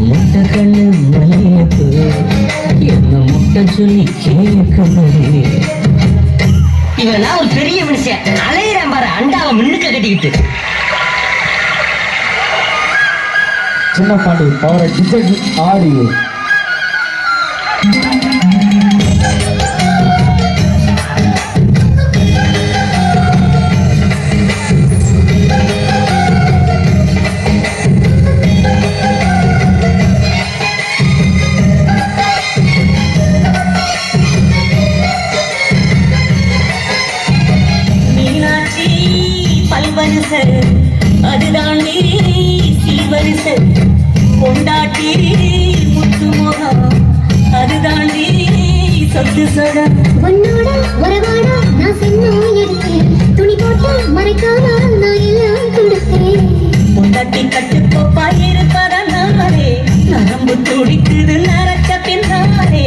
முட்டை கண்ணு என்ன முட்டை சொல்லி ஒரு பெரிய மனுஷன் அலையிறான் பாரு அண்டாவை மின்னுக்க கட்டிக்கிட்டு சின்ன பாண்டி பவர டிஜிட்டல் ஆடியோ. சிறுவரிசு அதுதான் நீ சிறுவரிசு கொண்டாட்டி முத்து முகம் அதுதான் நீ சொத்து சொட உன்னோட உறவாட நான் சின்ன எடுத்தேன் துணி போட்டு மறைக்காம நான் எல்லாம் கொடுத்தேன் கொண்டாட்டி கட்டு கோப்பா இருப்பதனாலே நரம்பு துடிக்குது நரக்க பின்னாலே